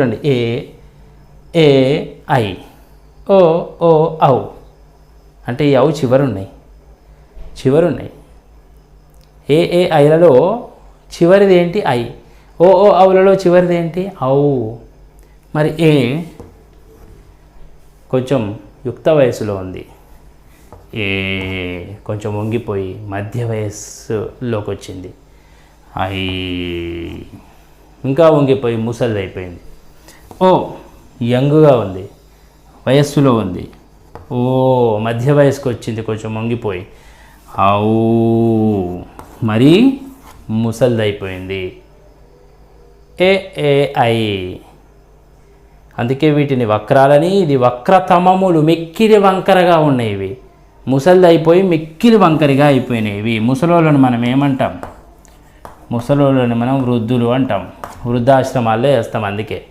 చూడండి. ఏ A I O ఓ ఔ. అంటే ఈ ఔ చివరున్నాయి. చివరున్నాయి. ఏ ఏ ఐలలో చివరిది ఏంటి ఐ? ఓ ఓ ఔలలో చివరిది ఏంటి ఔ. మరి ఏ? కొంచెం యుక్త వయసులో ఉంది. ఏ కొంచెం వంగిపోయి మధ్య వయస్సులోకి వచ్చింది ఐ. ఇంకా వంగిపోయి ముసలిది అయిపోయింది ఓ యంగ్గా ఉంది వయస్సులో ఉంది. ఓ మధ్య వయసుకు వచ్చింది కొంచెం వంగిపోయి అవు మరీ ముసలిది అయిపోయింది ఏ అందుకే వీటిని వక్రాలని ఇది వక్రతమములు మిక్కిరి వంకరగా ఉన్నాయి ముసలిదైపోయి ముసలిది అయిపోయి మిక్కిరి వంకరిగా అయిపోయినాయి ఇవి మనం ఏమంటాం? ముసలోళ్ళని మనం వృద్ధులు అంటాం. వృద్ధాశ్రమాల్లో వేస్తాం అందుకే.